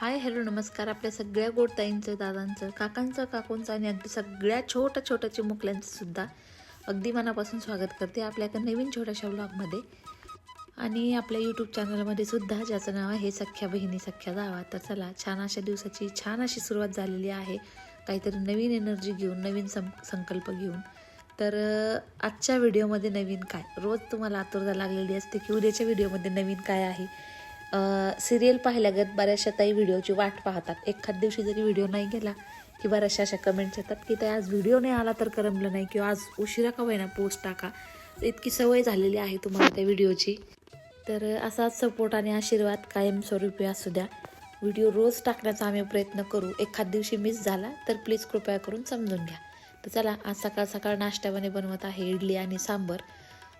Hi hello नमस्कार. आपल्या सगळ्या गोडताईंचं दादांचं काकांचं काकूंचं आणि अगदी सगळ्या छोट्या छोट्या चिमुकल्यांचं सुद्धा अगदी मनापासून स्वागत करते आपल्या एका नवीन छोट्याशा ब्लॉगमध्ये आणि आपल्या यूट्यूब चॅनलमध्ये सुद्धा ज्याचं नाव आहे सख्या बहिणी सख्या जावा तर चला छान अशा दिवसाची छान अशी सुरुवात झालेली आहे. काहीतरी नवीन एनर्जी घेऊन नवीन सं संकल्प घेऊन. तर आजच्या व्हिडिओमध्ये नवीन काय? रोज तुम्हाला आतुरता लागलेली असते की उद्याच्या व्हिडिओमध्ये नवीन काय आहे? सिरियल पाहिल्यागत बऱ्याचशा ताई व्हिडिओची वाट पाहतात. एखाद दिवशी जरी व्हिडिओ नाही गेला की बऱ्याचशा अशा कमेंट्स येतात की ते आज व्हिडिओ नाही आला तर करमलं नाही किंवा आज उशिरा का होईना पोस्ट टाका. इतकी सवय झालेली आहे तुम्हाला त्या व्हिडिओची तर असाच सपोर्ट आणि आशीर्वाद कायमस्वरूपी असू द्या. व्हिडिओ रोज टाकण्याचा आम्ही प्रयत्न करू. एखाद दिवशी मिस झाला तर प्लीज कृपया करून समजून घ्या. तर चला आज सकाळ सकाळ नाश्त्यामध्ये बनवत आहे इडली आणि सांबर.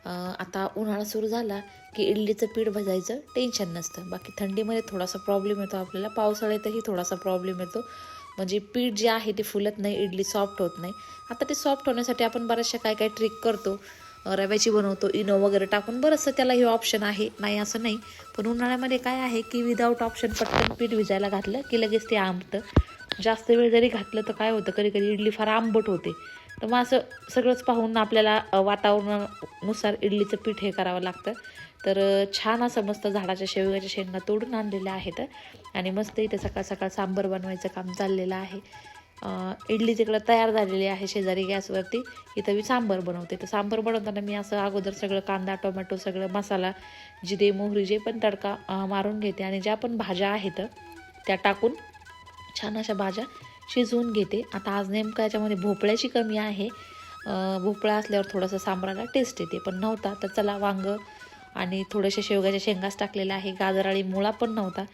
आता उन्हाळा सुरू झाला की इडलीचं पीठ भजायचं टेन्शन नसतं. बाकी थंडीमध्ये थोडासा प्रॉब्लेम येतो आपल्याला. पावसाळ्यातही थोडासा प्रॉब्लेम येतो. म्हणजे पीठ जे आहे ते फुलत नाही इडली सॉफ्ट होत नाही. आता ते सॉफ्ट होण्यासाठी आपण बऱ्याचशा काय काय ट्रिक करतो. रव्याची बनवतो इनो वगैरे टाकून. बरंचसं त्याला हे ऑप्शन आहे. नाही असं नाही. पण उन्हाळ्यामध्ये काय आहे की विदाऊट ऑप्शन पटकन पीठ भिजायला घातलं की लगेच ते आंबतं. जास्त वेळ जरी घातलं तर काय होतं? कधी कधी इडली फार आंबट होते. तर मग असं सगळंच पाहून आपल्याला वातावरणानुसार इडलीचं पीठ हे करावं लागतं. तर छान असं मस्त झाडाच्या शेवग्याच्या शेंगा तोडून आणलेल्या आहेत. आणि मस्त इथे सकाळ सकाळ सांबर बनवायचं काम चाललेलं आहे. इडली तिकडं तयार झालेली आहे शेजारी गॅसवरती. इथं मी सांबर बनवते. तर सांबर बनवताना मी असं अगोदर सगळं कांदा टोमॅटो सगळं मसाला जिरे मोहरी जे पण तडका मारून घेते. आणि ज्या पण भाज्या आहेत त्या टाकून छान अशा भाज्या शिजवून घेते. आता आज नेमकं याच्यामध्ये भोपळ्याची कमी आहे. भोपळा असल्यावर थोडंसं सांबराला टेस्ट येते. पण नव्हता तर चला वांग आणि थोडेसे शेवग्याच्या शेंगाच टाकलेल्या आहे. गाजर आणि मुळा पण नव्हता.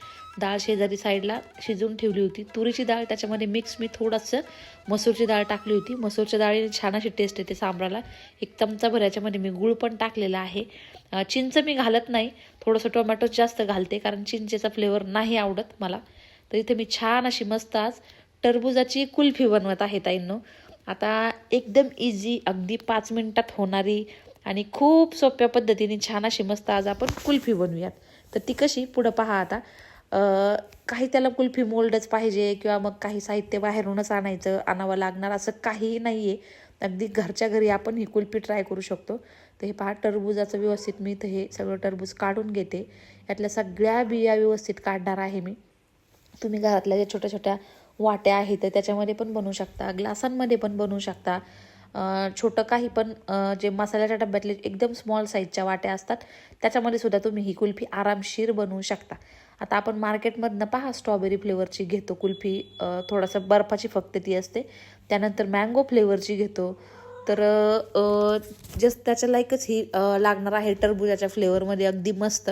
डाळ शेजारी साईडला शिजवून ठेवली होती. तुरीची डाळ त्याच्यामध्ये मिक्स मी थोडंसं मसूरची डाळ टाकली होती. मसूरच्या डाळीने छान अशी टेस्ट येते सांबाराला. एक चमचाभर याच्यामध्ये मी गूळ पण टाकलेला आहे. चिंच मी घालत नाही. थोडंसं टोमॅटो जास्त घालते कारण चिंचेचा फ्लेवर नाही आवडत मला. तर इथे मी छान अशी मस्त आज टरबुजाची कुल्फी बनवत आहे ताईंनो. आता एकदम इझी अगदी पाच मिनटात होणारी आणि खूप सोप्या पद्धतीने छान अशी मस्त आज आपण कुल्फी बनवूयात. तर ती कशी? पुढं पहा आता. काही त्याला कुल्फी मोल्डच पाहिजे किंवा मग काही साहित्य बाहेरूनच आणायचं आणावं लागणार असं काहीही नाही आहे अगदी घरच्या घरी आपण ही कुल्फी ट्राय करू शकतो. तर हे पहा टरबुजाचं व्यवस्थित मी इथं हे सगळं टरबूज काढून घेते. यातल्या सगळ्या बिया व्यवस्थित काढणार आहे मी. तुम्ही घरातल्या ज्या छोट्या छोट्या वाट्या आहेत तर त्याच्यामध्ये पण बनवू शकता ग्लासांमध्ये पण बनवू शकता. छोटं काही पण जे मसाल्याच्या डब्यातले एकदम स्मॉल साईजच्या वाट्या असतात त्याच्यामध्ये सुद्धा तुम्ही ही कुल्फी आरामशीर बनवू शकता. आता आपण मार्केटमधनं पहा स्ट्रॉबेरी फ्लेवरची घेतो कुल्फी. थोडासा थोडंसं बर्फाची फक्त ती असते. त्यानंतर मँगो फ्लेवरची घेतो. तर जस्ट त्याच्या लाईकच ही लागणार आहे टरबुजाच्या फ्लेवरमध्ये अगदी मस्त.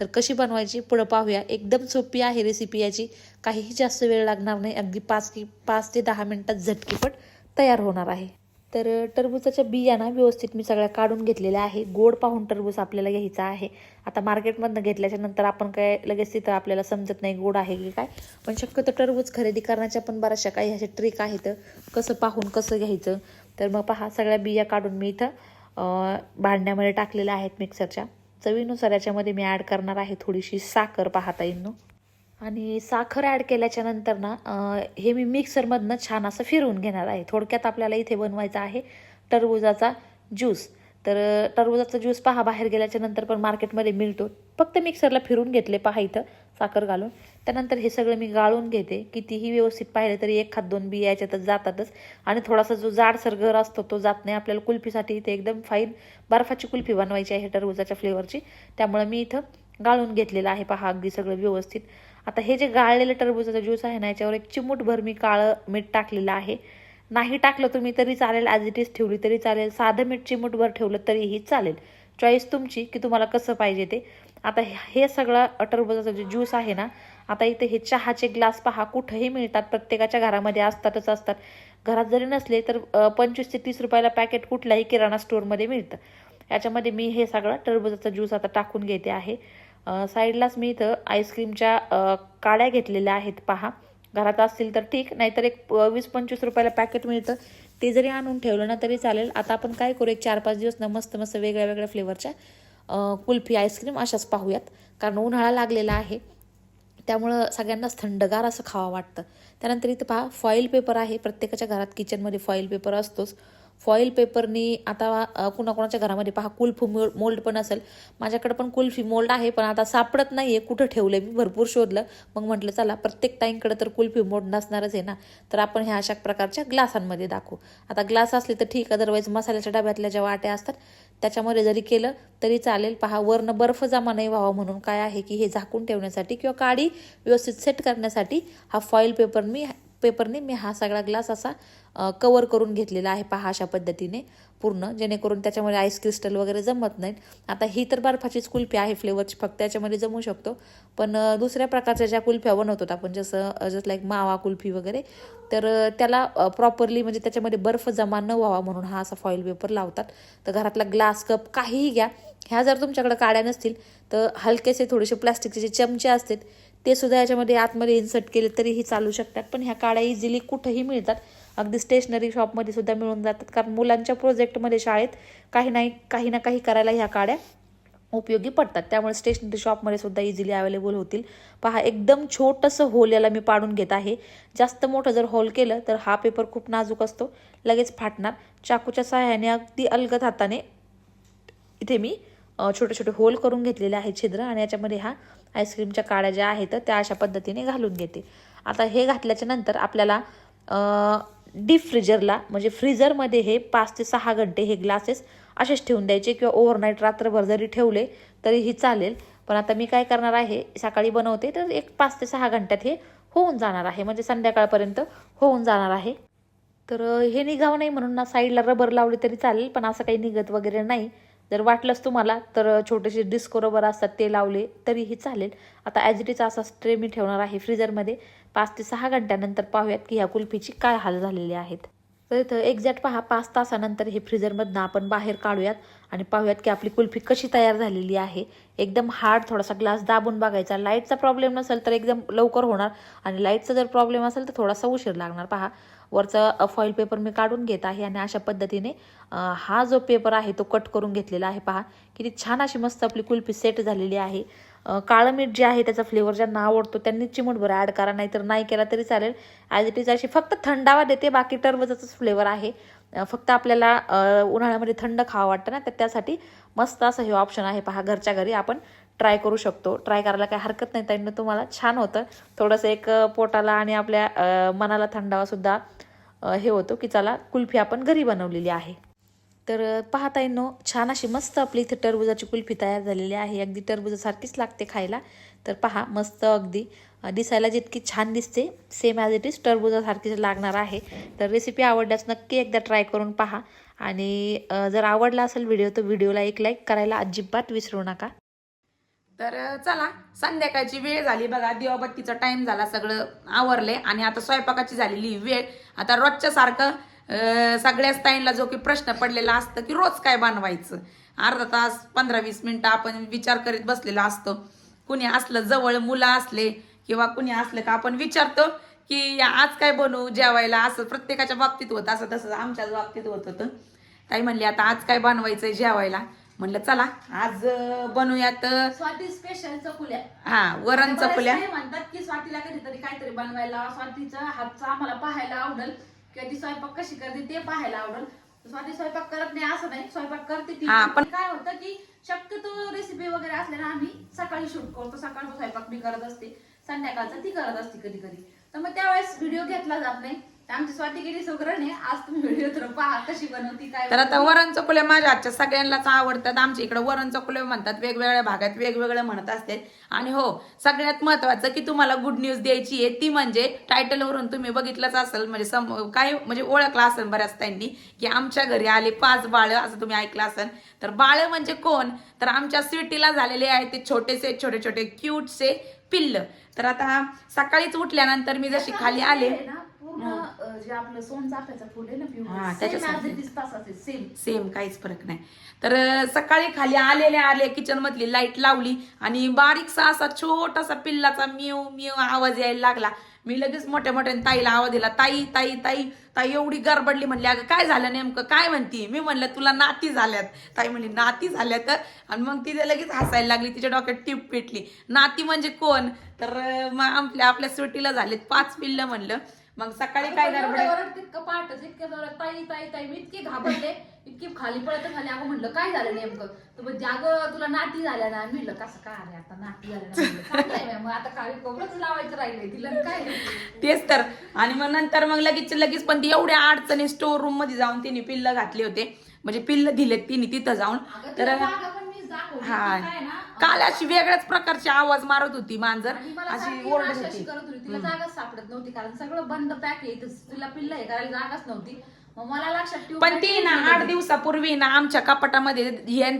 तर कशी बनवायची पुढं पाहूया. एकदम सोपी आहे रेसिपी याची. काहीही जास्त वेळ लागणार नाही. अगदी पाच की पाच ते दहा मिनटात झटकीपट तयार होणार आहे. तर टरबूजाच्या बिया ना व्यवस्थित मी सगळ्या काढून घेतलेल्या आहे गोड पाहून टरबूज आपल्याला घ्यायचा आहे. आता मार्केटमधनं घेतल्याच्या नंतर आपण काय लगेच तिथं आपल्याला समजत नाही गोड आहे की काय. पण शक्यतो टरबूज खरेदी करण्याच्या पण बऱ्याचशा काही अशा ट्रिक आहेत. कसं पाहून कसं घ्यायचं. तर मग पहा सगळ्या बिया काढून मी इथं भांड्यामध्ये टाकलेल्या आहेत मिक्सरच्या चवीनुसार याच्यामध्ये मी ॲड करणार आहे थोडीशी साखर पाहता येईल आणि साखर ॲड केल्याच्यानंतर ना हे मी मिक्सरमधनं छान असं फिरवून घेणार आहे. थोडक्यात आपल्याला इथे बनवायचं आहे टरबुजाचा ज्यूस तर टरबुजाचा ज्यूस पहा बाहेर गेल्याच्यानंतर पण मार्केटमध्ये मिळतो. फक्त मिक्सरला फिरून घेतले पहा इथं साखर घालून. त्यानंतर हे सगळं मी गाळून घेते. कितीही व्यवस्थित पाहिलं तरी एक खात दोन बिया याच्यातच जातातच. आणि थोडासा जो जाडसर घर असतो तो जात नाही. आपल्याला कुल्फीसाठी इथे एकदम फाईन बर्फाची कुल्फी बनवायची आहे टरबुजाच्या फ्लेवरची त्यामुळे मी इथं गाळून घेतलेलं आहे पहा अगदी सगळं व्यवस्थित. आता हे जे गाळलेलं टरबुजाचा ज्यूस आहे ना याच्यावर एक चिमूटभर मी काळं मीठ टाकलेलं आहे. नाही टाकलं तुम्ही तरी चालेल ॲज इट इज ठेवली तरी चालेल साधं मीठ चिमूटभर ठेवलं तरीही चालेल. चॉईस तुमची की तुम्हाला कसं पाहिजे ते. आता हे सगळं टरबुजाचा जे ज्यूस आहे ना आता इथे हे चहाचे ग्लास पहा कुठंही मिळतात प्रत्येकाच्या घरामध्ये असतातच असतात. घरात जरी नसले तर पंचवीस ते तीस रुपयाला पॅकेट कुठल्याही किराणा स्टोअरमध्ये मिळतं. याच्यामध्ये मी हे सगळं टरबुजाचा ज्यूस आता टाकून घेते आहे. साईडलाच मी इथं आईस्क्रीमच्या काड्या घेतलेल्या आहेत पहा. घरात असतील तर ठीक नाहीतर एक प- वीस पंचवीस रुपयाला पॅकेट मिळतं. ते जरी आणून ठेवलं ना तरी चालेल. आता आपण काय करू एक चार पाच दिवस ना मस्त मस्त वेगळ्या वेगळ्या फ्लेवरच्या कुल्फी आईस्क्रीम अशाच पाहूयात. कारण उन्हाळा लागलेला आहे. त्यामुळं सगळ्यांनाच थंडगार असं खावं वाटतं. त्यानंतर इथं पहा फॉईल पेपर आहे. प्रत्येकाच्या घरात किचनमध्ये फॉईल पेपर असतोच. फॉईल पेपरनी आता कुणाकुणाच्या घरामध्ये पहा कुल्फी मोल्ड मोल्ड पण असेल. माझ्याकडे पण कुल्फी मोल्ड आहे पण आता सापडत नाही आहे कुठं ठेवलं मी भरपूर शोधलं. मग म्हटलं चला प्रत्येक ताईंकडे तर कुल्फी मोल्ड नसणारच आहे ना. तर आपण ह्या अशा प्रकारच्या ग्लासांमध्ये दाखवू. आता ग्लास असले तर ठीक अदरवाईज मसाल्याच्या डब्यातल्या ज्या वाट्या असतात त्याच्यामध्ये जरी केलं तरी चालेल. पहा वरनं बर्फ जमा नाही व्हावा म्हणून काय आहे की हे झाकून ठेवण्यासाठी किंवा काडी व्यवस्थित सेट करण्यासाठी हा फॉईल पेपर मी पेपरने मी हा सगळा ग्लास असा कवर करून घेतलेला आहे पहा अशा पद्धतीने पूर्ण जेणेकरून त्याच्यामध्ये आईस क्रिस्टल वगैरे जमत नाहीत. आता ही तर बर्फाचीच कुल्फी आहे फ्लेवरची फक्त त्याच्यामध्ये जमू शकतो. पण दुसऱ्या प्रकारच्या ज्या कुल्फ्या बनवतो आपण जसं जसं लाईक मावा कुल्फी वगैरे तर त्याला प्रॉपरली म्हणजे त्याच्यामध्ये बर्फ जमा न व्हावा म्हणून हा असा फॉईल पेपर लावतात. तर घरातला ग्लास कप काहीही घ्या. ह्या जर तुमच्याकडे काड्या नसतील तर हलकेसे थोडेसे प्लास्टिकचे जे चमचे असतात ते सुद्धा याच्यामध्ये आतमध्ये इन्सर्ट केले तरीही चालू शकतात. पण ह्या काड्या इझिली कुठंही मिळतात. अगदी स्टेशनरी शॉपमध्ये सुद्धा मिळून जातात. कारण मुलांच्या प्रोजेक्टमध्ये शाळेत काही नाही काही ना काही करायला ह्या काड्या उपयोगी पडतात. त्यामुळे स्टेशनरी शॉपमध्ये सुद्धा इझिली अवेलेबल होतील. पहा एकदम छोटंसं होल याला मी पाडून घेत आहे. जास्त मोठं जर होल केलं तर हा पेपर खूप नाजूक असतो. लगेच फाटणार. चाकूच्या सहाय्याने अगदी अलगद हाताने इथे मी छोटे छोटे होल करून घेतलेले आहे छिद्र आणि याच्यामध्ये हा आईस्क्रीमच्या काड्या ज्या आहेत त्या अशा पद्धतीने घालून घेते. आता हे घातल्याच्या नंतर आपल्याला डीप फ्रीजरला म्हणजे फ्रीजरमध्ये हे पाच ते सहा घंटे हे ग्लासेस असेच ठेवून द्यायचे किंवा ओव्हरनाईट रात्रभर जरी ठेवले तरीही चालेल. पण आता मी काय करणार आहे सकाळी बनवते तर एक पाच ते सहा घंट्यात हे होऊन जाणार आहे. म्हणजे संध्याकाळपर्यंत होऊन जाणार आहे. तर हे निघावं नाही म्हणून ना साईडला रबर लावले तरी चालेल पण असं काही निघत वगैरे नाही. जर वाटलंच तुम्हाला तर छोटेसे डिस्को रबर असतात ते लावले तरीही चालेल. आता ॲज इट इज असा स्ट्रे मी ठेवणार आहे फ्रीजरमध्ये पाच ते सहा घंट्यानंतर पाहूयात की ह्या कुल्फीची काय हाल झालेले आहेत. तर इथं एक्झॅक्ट पहा पाच तासानंतर हे फ्रीजरमधनं आपण बाहेर काढूयात आणि पाहूयात की आपली कुल्फी कशी तयार झालेली आहे. एकदम हार्ड थोडासा ग्लास दाबून बघायचा. लाईटचा प्रॉब्लेम नसेल तर एकदम लवकर होणार आणि लाईटचा जर प्रॉब्लेम असेल तर थोडासा उशीर लागणार. पहा वरचा फॉईल पेपर मी काढून घेत आहे आणि अशा पद्धतीने हा जो पेपर आहे तो कट करून घेतलेला आहे. पहा किती छान अशी मस्त आपली कुल्फी सेट झालेली आहे. काळं मीठ जे आहे त्याचा फ्लेवर ज्यांना आवडतो त्यांनी चिमूटभर ॲड करा नाहीतर नाही केला तरी चालेल. ॲज इट इज अशी फक्त थंडावा देते बाकी टरबजाचाच फ्लेवर आहे. फक्त आपल्याला उन्हाळ्यामध्ये थंड खावं वाटतं ना तर त्यासाठी मस्त असं हे ऑप्शन आहे. पहा घरच्या घरी आपण ट्राय करू शकतो. ट्राय करायला काही हरकत नाही त्यांना तुम्हाला छान होतं. थोडंसं एक पोटाला आणि आपल्या मनाला थंडावासुद्धा हे होतो की चला कुल्फी आपण घरी बनवलेली आहे. तर अ, पाहता येईनो छान अशी मस्त आपली इथे टरबुजाची कुल्फी तयार झालेली आहे. अगदी टरबुजासारखीच लागते खायला. तर पहा मस्त अगदी दिसायला जितकी छान दिसते सेम ॲज इट इज टरबुजासारखीच लागणार आहे. तर रेसिपी आवडल्यास नक्की एकदा ट्राय करून पहा. आणि जर आवडला असेल व्हिडिओ तर व्हिडिओला एक लाईक करायला अजिबात विसरू नका. तर चला संध्याकाळची वेळ झाली. बघा दिवाबत्तीचा टाइम झाला सगळं आवरले आणि आता स्वयंपाकाची झालेली वेळ. आता रोजच्या सारखं सगळ्याच ताईंना जो की प्रश्न पडलेला असतं की रोज काय बनवायचं? अर्धा तास पंधरा वीस मिनिटं आपण विचार करीत बसलेला असतो. कुणी असलं जवळ मुलं असले किंवा कुणी असलं का आपण विचारतो की आज काय बनवू जेवायला? असं प्रत्येकाच्या बाबतीत होतं असं तसं आमच्याच बाबतीत होत होतं. ताई म्हणली आता आज काय बनवायचंय जेवायला? म्हणलं चला आज बनवूयात स्वाती स्पेशल चकुल्या हा वरण चकुल्या म्हणतात की स्वातीला कधीतरी काहीतरी बनवायला स्वातीचा हातचा आम्हाला पाहायला आवडेल. किंवा ती स्वयंपाक कशी करते ते पाहायला आवडेल. स्वाती स्वयंपाक करत नाही असं नाही. स्वयंपाक करते ती. हा, पण काय होतं की शक्यतो रेसिपी वगैरे असल्या ना आम्ही सकाळी शूट करतो. सकाळचा स्वयंपाक मी करत असते. संध्याकाळचा ती करत असते कधी कधी तर मग त्यावेळेस व्हिडिओ घेतला जात नाही. आमची स्वाती गेली सुग्रने आज तुम्ही व्हिडिओ तर पहा कशी बनवती काय तर आता. वरण चकुल्या माझ्या आजच्या सगळ्यांनाच आवडतात. आमच्या इकडे वरण चकुल्या म्हणतात वेगवेगळ्या भागात वेगवेगळं म्हणत असते आणि हो सगळ्यात महत्वाचं की तुम्हाला गुड न्यूज द्यायची आहे ती म्हणजे टायटलवरून तुम्ही बघितलंच असेल. म्हणजे सम काय म्हणजे ओळखलं असेल बऱ्याच त्यांनी की आमच्या घरी आले पाच बाळ असं तुम्ही ऐकलं असेल. तर बाळ म्हणजे कोण? तर आमच्या स्वीटीला झालेले आहे ते छोटेसे छोटे छोटे क्यूटसे पिल्ल. तर आता सकाळीच उठल्यानंतर मी जशी खाली आले ना, पूर्ण अं, जे आपलं सोनचाफ्याचं फूल आहे ना हा, पिवळं त्याच्यासारखं. तसाच सेम सेम काहीच फरक नाही. तर अं, सकाळी खाली आलेले आले किचन मधली लाइट लावली आणि बारीकसा असा छोटासा पिल्लाचा मिव मिव आवाज यायला लागला. मी लगेच मोठ्या मोठ्या ताईला आवाज दिला ताई ताई ताई ताई एवढी गडबडली म्हणली. अगं काय झालं नेमकं? काय म्हणती? मी म्हणलं तुला नाती झाल्यात. ताई म्हणली नाती झाल्यात? आणि मग तिथे लगेच हसायला लागली तिच्या डोक्यात टीप पेटली. नाती म्हणजे कोण? तर अं, मग आपल्या आपल्या सुट्टीला झालेत पाच पिल्लं म्हणलं. मग सकाळी काय गडबड? एवढं तितकं इतक्या जोरात ताई ताई ताई मी इतकी घाबरले इतकी खाली पळत खाली. अगं म्हणलं काय झालं नेमकं? तर म्हणजे अगं तुला नाती झाल्या ना? मी म्हणलं कसं काय आले आता? नाती झाल्या मग आता खाली कोबरच लावायचं राहिलंय तिला काय? तेच तर. आणि मग नंतर मग लगेच लगेच पण ती एवढ्या अडचणी स्टोर रूममध्ये जाऊन तिने पिल्ल घातले होते. म्हणजे पिल्ल दिलेत तिने तिथं जाऊन. तर हा काल अशी वेगळ्याच प्रकारची आवाज मारत होती मांजर अशी ओरडत होती करत होती तिला जागाच सापडत नव्हती कारण सगळं बंद पॅक आहे तिला पिल्ल हे करायला जागाच नव्हती मला लक्षात पण ती ना आठ? दिवसापूर्वी ना आमच्या कपाटामध्ये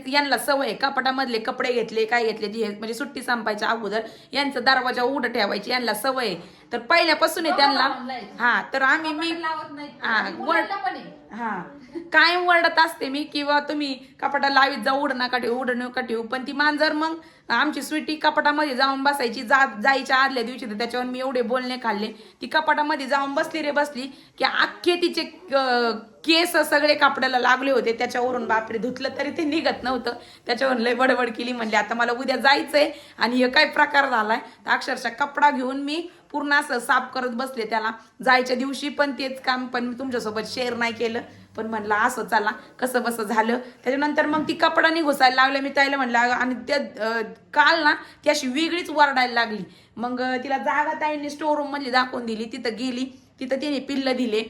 यांना सवय आहे. कपाटामधले कपडे घेतले काय घेतले म्हणजे सुट्टी संपायच्या अगोदर यांचा दरवाजा उघड ठेवायची यांना सवय आहे. तर पहिल्यापासून आहे त्यांना. हा तर आम्ही मी कपाट लावत नाही हा, हा. कायम वरडत असते मी किंवा तुम्ही कपाटा लावीत जा उड नका ठेवू उड नका ठेवू. पण ती मांजर मग आमची स्वीटी कपाटामध्ये जाऊन बसायची. जा जायच्या आदल्या दिवशी तर त्याच्यावर मी एवढे बोलणे खाल्ले. ती कपाटामध्ये जाऊन बसली रे बसली की अख्खे तिचे केस सगळे कापडाला लागले होते. त्याच्यावरून बापरे धुतलं तरी ते निघत नव्हतं. त्याच्यावरून लय बडबड केली म्हणली आता मला उद्या जायचंय. आणि हे काय प्रकार झालाय? तर अक्षरशः कपडा घेऊन मी पूर्ण असं साफ करत बसले त्याला. जायच्या दिवशी पण तेच काम पण मी तुमच्यासोबत शेअर नाही केलं. पण म्हणलं असं चला कसं बसं झालं. त्याच्यानंतर मग ती कपडानी घुसायला लागले मी त्याला म्हणलं आणि त्या काल ना ती अशी वेगळीच वरडायला लागली. मग तिला जागा ताईंनी स्टोर मधली दाखवून दिली. तिथं गेली. तिथं तिने पिल्लं दिले.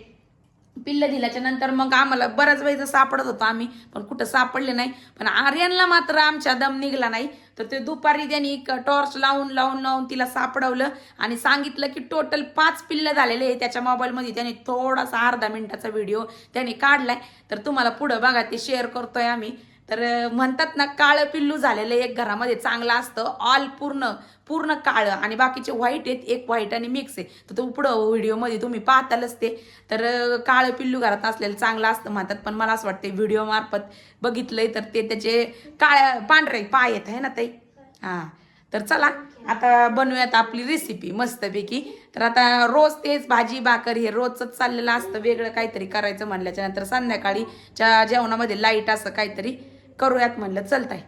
पिल्ल दिल्याच्या नंतर मग आम्हाला बऱ्याच वेळेचं सापडत होतो आम्ही पण कुठं सापडले नाही. पण आर्यनला मात्र आमच्या दम निघला नाही. तर ते दुपारी त्यांनी टॉर्च लावून लावून लावून तिला सापडवलं आणि सांगितलं की टोटल पाच पिल्लं झालेले आहे. त्याच्या मोबाईलमध्ये त्याने थोडासा अर्धा मिनिटाचा व्हिडिओ त्याने काढलाय. तर तुम्हाला पुढं बघा ते शेअर करतोय आम्ही. तर म्हणतात ना काळं पिल्लू झालेलं एक घरामध्ये चांगलं असतं. ऑल पूर्ण पूर्ण काळं. आणि बाकीचे व्हाईट आहेत एक व्हाईट आणि मिक्स आहे. तर तो पुढं व्हिडिओमध्ये तुम्ही पाहतालच ते. तर काळं पिल्लू घरात असलेलं चांगलं असतं म्हणतात. पण मला असं वाटतं व्हिडिओमार्फत बघितलंय तर ते त्याचे काळ्या पांढरे पाय येत आहे ना ताई? हां. तर चला आता बनवूयात आपली रेसिपी मस्तपैकी. तर आता रोज तेच भाजी भाकर हे रोजच चाललेलं असतं. वेगळं काहीतरी करायचं म्हणल्याच्या नंतर संध्याकाळी जेवणामध्ये लाइट असं काहीतरी करूयात म्हणलं चलताय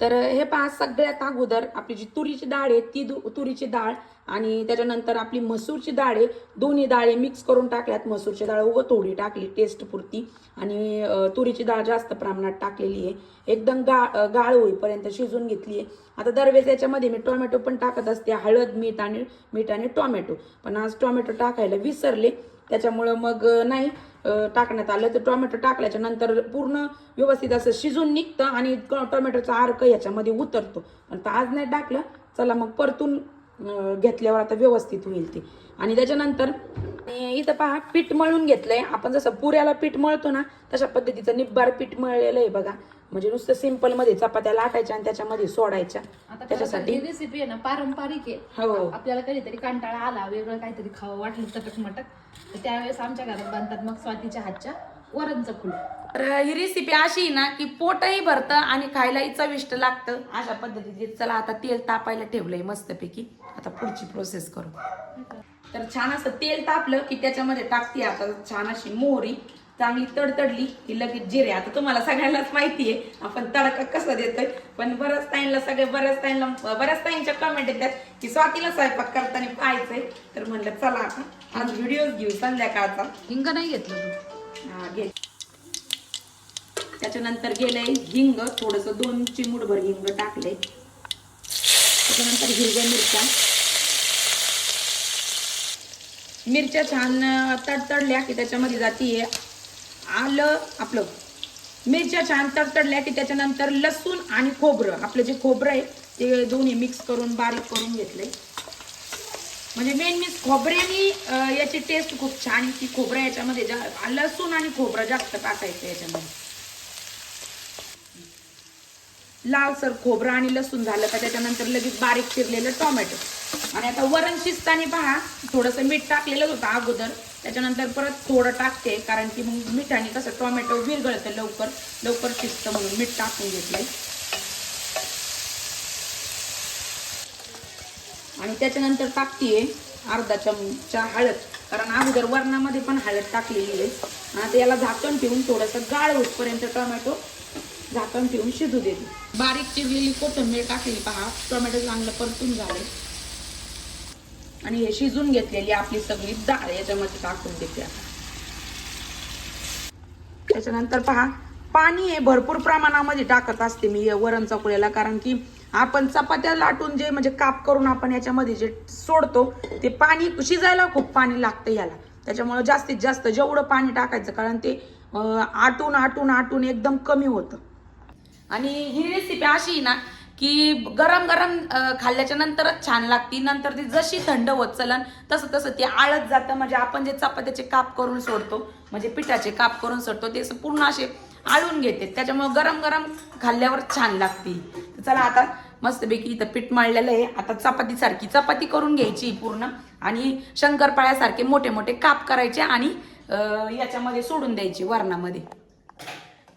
तर हे पहा सगळ्यात अगोदर आपली जी तुरीची डाळ आहे ती तुरीची डाळ आणि त्याच्यानंतर आपली मसूरची डाळ आहे दोन्ही डाळे मिक्स करून टाकल्यात. मसूरची डाळ उगं थोडी टाकली टेस्ट पुरती. आणि तुरीची डाळ जास्त प्रमाणात टाकलेली आहे. एकदम गा गाळ होईपर्यंत शिजून घेतली आहे. आता दरवेळेस याच्यामध्ये मी टोमॅटो पण टाकत असते हळद मीठ आणि मीठ आणि टोमॅटो. पण आज टोमॅटो टाकायला विसरले. त्याच्यामुळं मग नाही टाकण्यात आलं. तर टोमॅटो टाकल्याच्या नंतर पूर्ण व्यवस्थित असं शिजून निघतं आणि टोमॅटोचा अर्क याच्यामध्ये उतरतो. पण तर आज नाही टाकलं. चला मग परतून घेतल्यावर आता व्यवस्थित होईल ते. आणि त्याच्यानंतर इथं पहा पीठ मळून घेतलंय. आपण जसं पुऱ्याला पीठ मळतो ना तशा पद्धतीचं निब्बार पीठ मळलेलं आहे बघा. म्हणजे नुसतं सिंपलमध्ये चपात्या लाटायच्या आणि त्याच्यामध्ये सोडायच्या. आता त्याच्यासाठी रेसिपी आहे ना पारंपरिक आहे. हो. आपल्याला कधीतरी कंटाळा आला वेगळं काहीतरी खावं वाटलं चटक मटक तर त्यावेळेस आमच्या घरात बनतात मग स्वातीच्या हातच्या वरणचं फुल. तर ही रेसिपी अशी आहे ना की पोटही भरतं आणि खायलाही चविष्ट लागतं. अशा पद्धतीची चला आता तेल तापायला ठेवलंय मस्तपैकी. आता पुढची प्रोसेस करू. तर छान असं तेल तापलं की त्याच्यामध्ये टाकते आता छान अशी मोहरी. चांगली तडतडली की लगेच जिरे. आता तुम्हाला सगळ्यांनाच माहिती आहे आपण तडका कसा देतोय. पण बऱ्याच ताईंना सगळे बऱ्याच ताईंना बऱ्याच ताईंच्या कमेंट येतात की स्वातीला स्वयंपाक करताना पाहायचंय. तर म्हणलं चला आता आज व्हिडिओ घेऊ संध्याकाळचा. हिंग नाही घेतलं हा, घे. त्याच्यानंतर गेलंय हिंग. थोडस दोन चिमूटभर हिंग टाकले त्याच्यानंतर हिरव्या मिरच्या. मिरच्या छान तडतडल्या की त्याच्यामध्ये जातीये. आलं आपलं. मिरच्या छान तडतडल्या की त्याच्यानंतर लसूण आणि खोबरं. आपलं जे खोबरं आहे ते दोन्ही मिक्स करून बारीक करून घेतलंय. म्हणजे मेन मी खोबऱ्यानी याची टेस्ट खूप छान आहे. की खोबरं याच्यामध्ये जा- लसूण आणि खोबरं जास्त टाकायचं याच्यामध्ये. लालसर खोबरं आणि लसूण झालं का त्याच्यानंतर लगेच बारीक चिरलेलं टोमॅटो. आणि आता वरण शिजताना पहा थोडंसं मीठ टाकलेलं होतं अगोदर. त्याच्यानंतर परत थोडं टाकते कारण की मग मिठाने कसं टोमॅटो विरघळतं लवकर. लवकर शिजतं म्हणून मीठ टाकून घेतलंय. आणि त्याच्यानंतर टाकतीये अर्धा चमचा हळद कारण अगोदर वरणामध्ये पण हळद टाकलेली आहे. आणि आता याला झाकण ठेवून थोडंसं गाळ होतपर्यंत टोमॅटो झाकण ठेवून शिजू देते बारीक चिरलेली कोथिंबीर टाकलेली पहा. टोमॅटो चांगलं परतून झाले. आणि हे शिजून घेतलेली आपली सगळी डाळ याच्यामध्ये टाकून देते आता. त्याच्यानंतर पहा पाणी हे भरपूर प्रमाणामध्ये टाकत असते मी वरण चकुळ्याला कारण की आपण चपात्या लाटून जे म्हणजे काप करून आपण याच्यामध्ये जे सोडतो ते पाणी शिजायला खूप पाणी लागतं याला. त्याच्यामुळे जास्तीत जास्त जेवढं पाणी टाकायचं कारण ते आटून आटून आटून एकदम कमी होतं. आणि ही रेसिपी अशी आहे ना की गरम गरम खाल्ल्याच्या नंतरच छान लागती. नंतर ती जशी थंड होत चलन तसं तसं ते आळत जातं. म्हणजे आपण जे चपात्याचे काप करून सोडतो म्हणजे पिठाचे काप करून सोडतो ते असं पूर्ण असे आळून घेते. त्याच्यामुळे गरम गरम खाल्ल्यावर छान लागती. चला आता मस्तपैकी इथं पीठ मळलेलं आहे. आता चपातीसारखी चपाती करून घ्यायची पूर्ण. आणि शंकरपाळ्यासारखे मोठे मोठे काप करायचे आणि याच्यामध्ये सोडून द्यायची वरणामध्ये.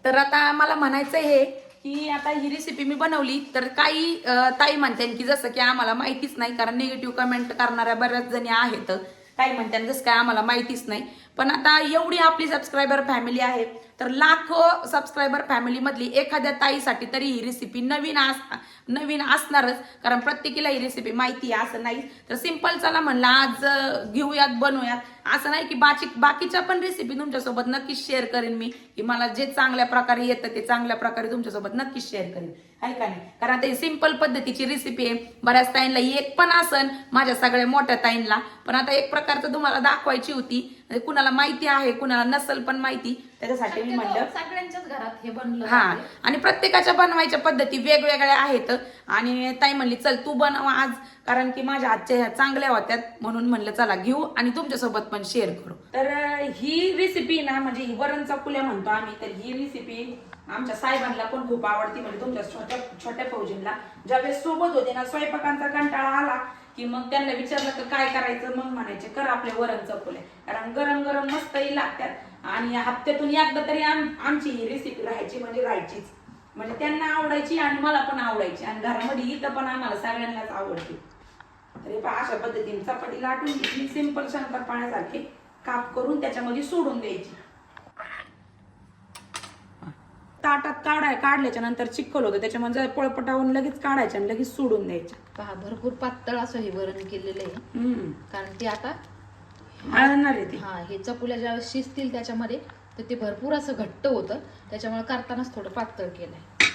तर आता मला म्हणायचं हे की आता ही रेसिपी मी बनवली तर काही ताई म्हणतात की जसं की आम्हाला माहितीच नाही कारण निगेटिव्ह कमेंट करणाऱ्या बऱ्याच जणी आहेत. काही म्हणतात जसं काय आम्हाला माहितीच नाही. पण आता एवढी आपली सबस्क्रायबर फॅमिली आहे तर लाखो सबस्क्रायबर फॅमिलीमधली एखाद्या ताईसाठी तरी ही रेसिपी नवीन नवीन असणारच. कारण प्रत्येकीला ही रेसिपी माहिती आहे असं नाही. तर सिंपल चला म्हणलं आज घेऊयात बनवूयात. असं नाही की बाकी बाकीच्या पण रेसिपी तुमच्यासोबत नक्कीच शेअर करेन मी. की मला जे चांगल्या प्रकारे येतं ते चांगल्या प्रकारे तुमच्यासोबत नक्कीच शेअर करेन. आहे का नाही? कारण आता ही सिंपल पद्धतीची रेसिपी आहे. बऱ्याच ताईंना एक पण असन माझ्या सगळ्या मोठ्या ताईंना पण आता एक प्रकारचं तुम्हाला दाखवायची होती. कुणाला माहिती आहे कुणाला नसल पण माहिती. त्याच्यासाठी मी म्हणलं शक्यतो सगळ्यांच्याच घरात हे बनलं हा. आणि प्रत्येकाच्या बनवायच्या पद्धती वेगवेगळ्या आहेत. आणि ताई म्हणली चल तू बनव आज. कारण की माझ्या हातच्या ह्या चांगल्या होत्यात म्हणून म्हणलं चला घेऊ आणि तुमच्यासोबत पण शेअर करू. तर ही रेसिपी ना म्हणजे ही वरण चकुल्या म्हणतो आम्ही तर ही रेसिपी आमच्या साहेबांना पण खूप आवडती म्हणजे तुमच्या छोट्या छोट्या फौजींना. ज्यावेळेस सोबत होते ना स्वयंपाकांचा कंटाळा आला की मग त्यांना विचारलं तर काय करायचं? मग म्हणायचे कर आपले वरण चकुले कारण गरम गरम मस्तही लागतात. आणि हप्त्यातून एकदा तरी आम- आमची ही रेसिपी राहायची म्हणजे राहायचीच. म्हणजे त्यांना आवडायची आणि मला पण आवडायची. आणि घरामध्ये इथं पण आम्हाला सगळ्यांनाच आवडते. तर पहा अशा पद्धतीने चपाती लाटून घेतली सिंपल शंकर पाण्यासारखे काप करून त्याच्यामध्ये सोडून द्यायची. ताटात काढाय काढल्याच्या नंतर चिखल होतं त्याच्यामध्ये पळपटावून लगेच काढायच्या आणि लगेच सोडून द्यायच्या. पहा भरपूर पातळ असं हे वरण केलेलं आहे. कारण ते आता आळणार आहे ते. हा हे चकुल्या ज्यावेळेस शिजतील त्याच्यामध्ये तर ते भरपूर असं घट्ट होतं. त्याच्यामुळे करतानाच थोडं पातळ केलंय.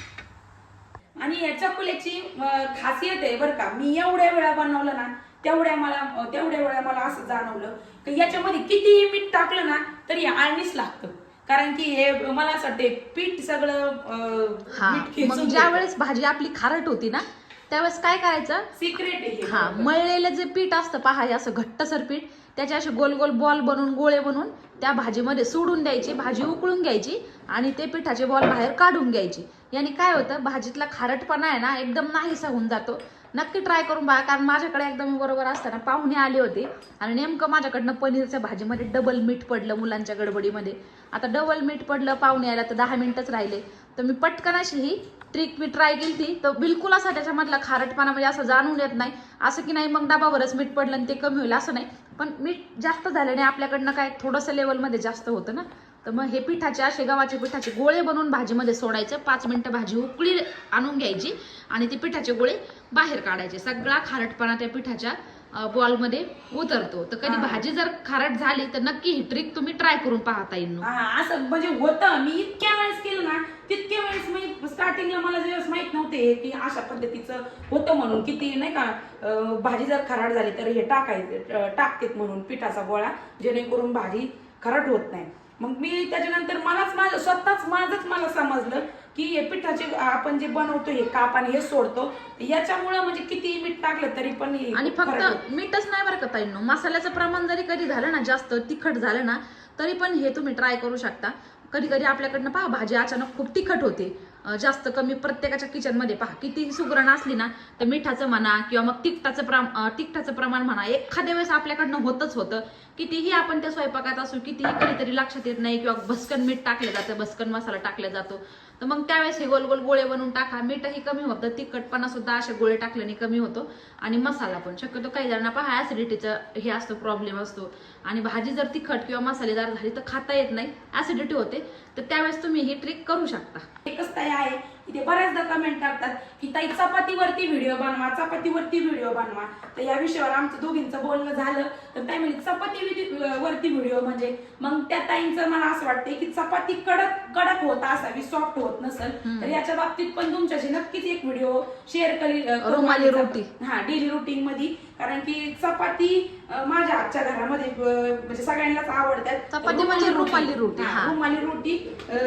आणि या चकुल्याची अं, खासियत आहे बरं का मी एवढ्या वेळा बनवलं ना तेवढ्या मला अं, तेवढ्या वेळा मला असं जाणवलं की याच्यामध्ये किती मीठ टाकलं ना तरी आळणीच लागतं. कारण की हे मला असं वाटते पीठ सगळं अं, हा मीठ मग खेचून ज्या वेळेस भाजी आपली खारट होती ना त्यावेळेस काय करायचं? सिक्रेट आहे हे. हा मळलेलं जे पीठ असतं पहा हे असं घट्टसर पीठ त्याचे असे गोल गोल बॉल बनवून गोळे बनवून त्या भाजीमध्ये सोडून द्यायचे भाजी उकळून घ्यायची आणि ते पिठाचे बॉल बाहेर काढून घ्यायची. याने काय होतं? भाजीतला खारटपणा आहे ना एकदम नाहीसा होऊन जातो. नक्की ट्राय करून बघा कारण माझ्याकडे एकदम बरोबर असताना पाहुणे आले होते आणि नेमकं माझ्याकडनं पनीरच्या भाजीमध्ये डबल मीठ पडलं मुलांच्या गडबडीमध्ये. आता डबल मीठ पडलं पाहुणे आला तर दहा मिनिटच राहिले. तर मी पटकन अशी ही ट्रिक मी ट्राय केली ती तर बिलकुल असा त्याच्यामधला खारटपणा म्हणजे असं जाणून येत नाही. असं की नाही मग डबावरच मीठ पडलं आणि ते कमी होईल असं नाही. पण मीठ जास्त झाल्याने आपल्याकडनं काय थोडंसं लेवलमध्ये जास्त होतं ना. तर मग हे पिठाचे असे गव्हाचे पिठाचे गोळे बनवून भाजीमध्ये सोडायचे. पाच मिनिटं भाजी उकळी आणून घ्यायची आणि ते पिठाचे गोळे बाहेर काढायचे. सगळा खारटपणा त्या पिठाच्या बॉलमध्ये उतरतो. तर कधी. भाजी जर खारट झाली तर नक्की ही ट्रिक तुम्ही ट्राय करून पाहता येईल. असं म्हणजे होतं. मी इतक्या वेळेस केलं ना तितक्या वेळेस मी स्टार्टिंगला मला ज्यावेळेस नव्हते की अशा पद्धतीचं होतं म्हणून किती नाही का भाजी जर खराट झाली तर हे टाकायचं टाकतेत म्हणून पिठाचा गोळा जेणेकरून भाजी खराट होत नाही. मग मी त्याच्यानंतर मलाच माझं स्वतःच माझंच मला समजलं की हे पिठाचे आपण जे बनवतो हे काप आणि हे सोडतो याच्यामुळं म्हणजे किती मीठ टाकलं तरी पण आणि फक्त मीठच नाही बरं का ताईंनो. मसाल्याचं प्रमाण जरी कधी झालं ना जास्त तिखट झालं ना तरी पण हे तुम्ही ट्राय करू शकता. कधी कधी आपल्याकडनं पहा भाजी अचानक खूप तिखट होते. जास्त कमी प्रत्येकाच्या किचनमध्ये पहा. कितीही सुगरण असली ना तर मिठाचं म्हणा किंवा मग तिखटाचं प्रमाण तिखटाचं प्रमाण म्हणा एखाद्या वेळेस आपल्याकडनं होतच होतं. कितीही आपण त्या स्वयंपाकात असू कितीही कधीतरी लक्षात येत नाही किंवा भस्कन मीठ टाकलं जातं भस्कन मसाला टाकला जातो. तर मग त्यावेळेस हे गोल गोल गोळे बनवून टाका. मीठही कमी होतं. तिखटपणा सुद्धा असे गोळे टाकल्याने कमी होतो. आणि मसाला पण. शक्यतो काही जणांना पहा ऍसिडिटीचा हे असतो प्रॉब्लेम असतो. आणि भाजी जर तिखट किंवा मसालेदार झाली तर खाता येत नाही. ऍसिडिटी होते. तर त्यावेळेस तुम्ही ही ट्रिक करू शकता. एकच तयार आहे ते बऱ्याचदा कमेंट करतात की ताई चपातीवरती व्हिडिओ बनवा चपातीवरती व्हिडिओ बनवा. तर या विषयावर आमचं दोघींचं बोलणं झालं. तर ताई म्हणजे चपाती वरती व्हिडिओ म्हणजे? मग त्या ताईंचं मला असं वाटतंय की चपाती कडक कडक होत असावी सॉफ्ट होत नसेल. तर याच्या बाबतीत पण तुमच्याशी नक्कीच एक व्हिडिओ शेअर करी रोटी. हा डेली रुटीन मध्ये कारण की चपाती माझ्या आजच्या घरामध्ये म्हणजे सगळ्यांनाच आवडतात. चपाती म्हणजे रुमाली रोटी. रुमाली रोटी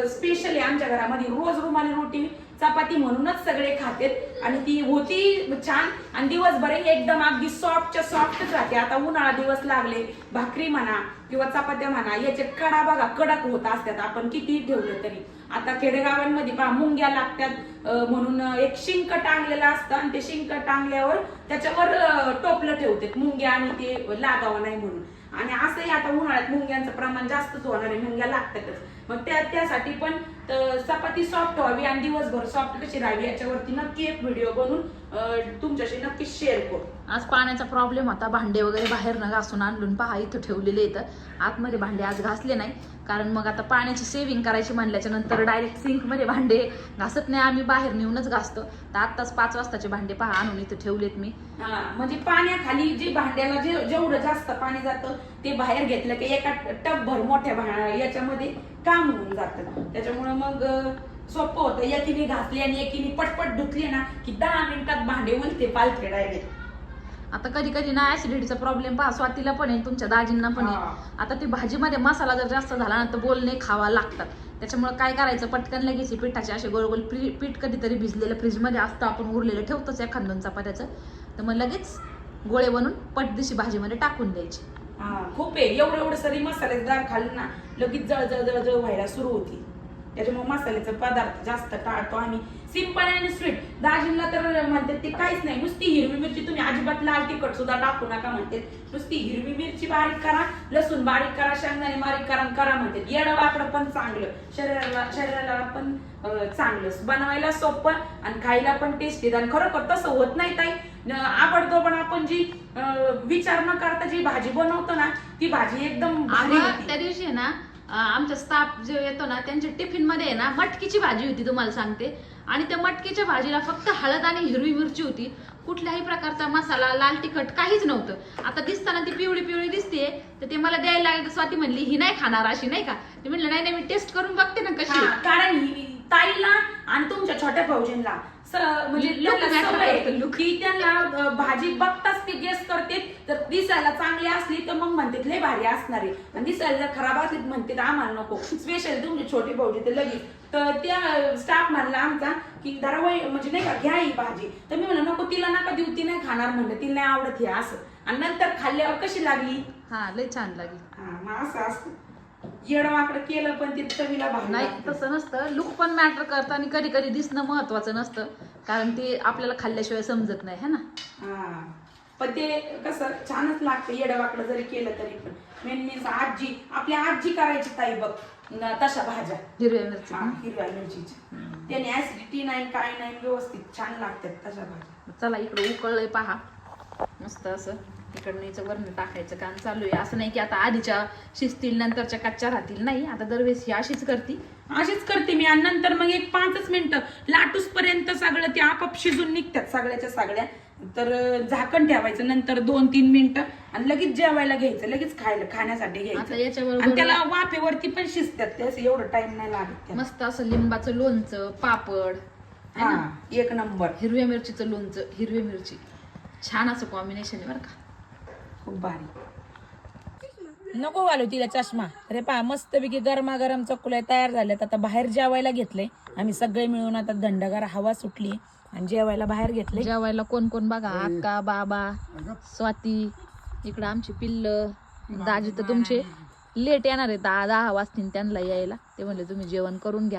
स्पेशल आमच्या घरामध्ये रोज रुमाली रोटी चपाती म्हणूनच सगळे खातेत आणि ती होती छान. आणि दिवसभर एकदम अगदी सॉफ्टच्या सॉफ्टच राहते. आता उन्हाळा दिवस लागले भाकरी म्हणा किंवा चपात्या म्हणा याचे कडा बघा कडक होत असतात. आपण कितीही ठेवलं तरी. आता खेडेगावांमध्ये पहा मुंग्या लागतात म्हणून एक शिंक टांगलेलं असतं आणि ते शिंक टांगल्यावर त्याच्यावर टोपलं ठेवतात. मुंग्या आणि ते लागावं नाही म्हणून. आणि असंही आता उन्हाळ्यात मुंग्यांचं प्रमाण जास्तच होणार आहे. मुंग्या लागतातच. मग त्या त्यासाठी पण चपाती सॉफ्ट व्हावी आणि दिवसभर सॉफ्ट कशी राहावी याच्यावरती नक्की एक व्हिडिओ बनवून तुमच्याशी नक्की शेअर करू. आज पाण्याचा प्रॉब्लेम होता. भांडे वगैरे बाहेर न घासून आणून पहा इथं ठेवलेले इथं आतमध्ये भांडे आज घासले नाही. कारण मग आता पाण्याची सेव्हिंग करायची म्हणल्याच्या नंतर डायरेक्ट सिंकमध्ये भांडे घासत नाही. आम्ही बाहेर नेऊनच घासतो. तर आत्ताच पाच वाजताचे भांडे पहा आणून इथं ठेवलेत मी. म्हणजे पाण्याखाली जे भांड्याला जे जेवढं जास्त पाणी जातं ते बाहेर घेतलं की एका टपभर मोठ्या भा- याच्यामध्ये काम होऊन जातं. त्याच्यामुळे मग सोपं होतं. एकीने घासली आणि एकीने पटपट धुतली ना की दहा मिनिटात भांडे उलते पालथे डायरेक्ट आता कधी कधी ना ऍसिडिटीचा प्रॉब्लेम पहा. स्वातीला पण आहे तुमच्या दाजींना पण. आहे. आता ती भाजीमध्ये मसाला जर जास्त झाला ना तर बोलणे खावा लागतात. त्याच्यामुळे काय करायचं? पटकन लगेच पिठाचे असे गोल गोल पीठ कधीतरी भिजलेलं फ्रीजमध्ये असतं. आपण उरलेलं ठेवतोच एखाद दोन चपात्याचं. तर मग लगेच गोळे बनवून पटदिशी भाजीमध्ये टाकून द्यायचे. खूप आहे. एवढं एवढं सरी मसालेदार खाल्लं ना लगेच जळ जळ जळ जळ व्हायला सुरू होती. त्याच्यामुळे मसाल्याचा पदार्थ जास्त टाळतो आम्ही. सिंपल आणि स्वीट दाजींना तर म्हणतात ते काहीच नाही. नुसती हिरवी मिरची तुम्ही अजिबात लाल तिखट सुद्धा टाकू नका म्हणते नुसती हिरवी मिरची बारीक करा लसूण बारीक करा शेंगदाणे बारीक करा आणि करा म्हणतात. येडं वाकडं पण चांगलं. शरीराला शरीराला पण चांगलं बनवायला सोपं आणि खायला पण टेस्टी आणि खरोखर तसं होत नाही ताई. आवडतो पण आपण जी विचार न करता जी भाजी बनवतो ना ती भाजी एकदम. त्या दिवशी आहे ना आमचा स्टाफ जो येतो ना त्यांच्या टिफिनमध्ये आहे ना मटकीची भाजी होती तुम्हाला सांगते. आणि त्या मटकीच्या भाजीला फक्त हळद आणि हिरवी मिरची होती. कुठल्याही प्रकारचा मसाला लाल तिखट काहीच नव्हतं. आता दिसताना ती पिवळी पिवळी दिसते तर ते मला द्यायला लागली तर स्वाती म्हणली ही नाही खाणार अशी नाही का? ते म्हणलं नाही नाही मी टेस्ट करून बघते ना कशी. कारण ही ताईला आणि तुमच्या छोट्या भाऊजींना म्हणजे. की त्यांना भाजी बघताच ते गेस करते तर दिसायला चांगली असली तर मग म्हणते लय भारी असणार आहे. आणि दिसायला जर खराब असली तर म्हणते आम्हाला नको. स्पेशल तुमचे छोटे भाऊजी ते लगेच. तर त्या स्टाफ म्हणला आमचा की जरा वय म्हणजे नाही का घ्या ही भाजी. तर मी म्हणलं नको तिला नका देऊ ती नाही खाणार म्हणलं तिला नाही आवडत हे असं. आणि नंतर खाल्ल्यावर कशी लागली? हा लय छान लागली. हा मग असं असतं. येडवाकडं केलं पण ते चवीला भारी नाही. तसं नसतं. लुक पण मॅटर करतं आणि कधी कधी दिसणं महत्वाचं नसतं. कारण ते आपल्याला खाल्ल्याशिवाय समजत नाही है ना? हा. पण ते कसं छानच लागतं येडवाकडं जरी केलं तरी पण. मेन मीन्स आजी आपली आजी करायची ताई बघ. न- तशा भाज्या. हिरव्या मिरची. हा, हिरव्या मिरचीच्या. त्याने ऍसिडिटी नाही काय नाही व्यवस्थित छान लागतात तशा भाज्या. चला इकडं उकळलंय पहा. मस्त असं. इकडनं याचं वरण टाकायचं काम चालू आहे. असं नाही की आता आधीच्या शिजतील नंतरच्या कच्च्या राहतील. नाही आता दरवेळेस ही अशीच करती. अशीच करते मी. आणि नंतर मग एक पाचच मिनिटं लाटूस पर्यंत सगळं ते आपाप शिजून निघतात सगळ्याच्या सगळ्या. तर झाकण ठेवायचं. नंतर दोन तीन मिनिटं आणि लगेच जेवायला घ्यायचं. लगेच खायला खाण्यासाठी घ्यायचं. आणि त्याला वाफेवरती पण शिजतात ते. असं एवढं टाइम नाही लागत. मस्त असं लिंबाचं लोणचं पापड है हा एक नंबर. हिरव्या मिरचीचं लोणचं हिरवी मिरची. छान असं कॉम्बिनेशन आहे बरं का. खूप भारी. नको घालू तिला चष्मा. अरे पहा मस्तपैकी गरमागरम चकुल्या तयार झाल्यात. आता बाहेर जेवायला घेतलंय आम्ही सगळे मिळून आता थंडगार हवा सुटली. आणि जेवायला बाहेर घेतले. जेवायला कोण कोण बघा अक्का बाबा स्वाती इकडं आमची पिल्ल दाजी तर तुमचे. लेट येणार आहे दहा दहा वाजतील त्यांना यायला. ते म्हणले तुम्ही जेवण करून घ्या.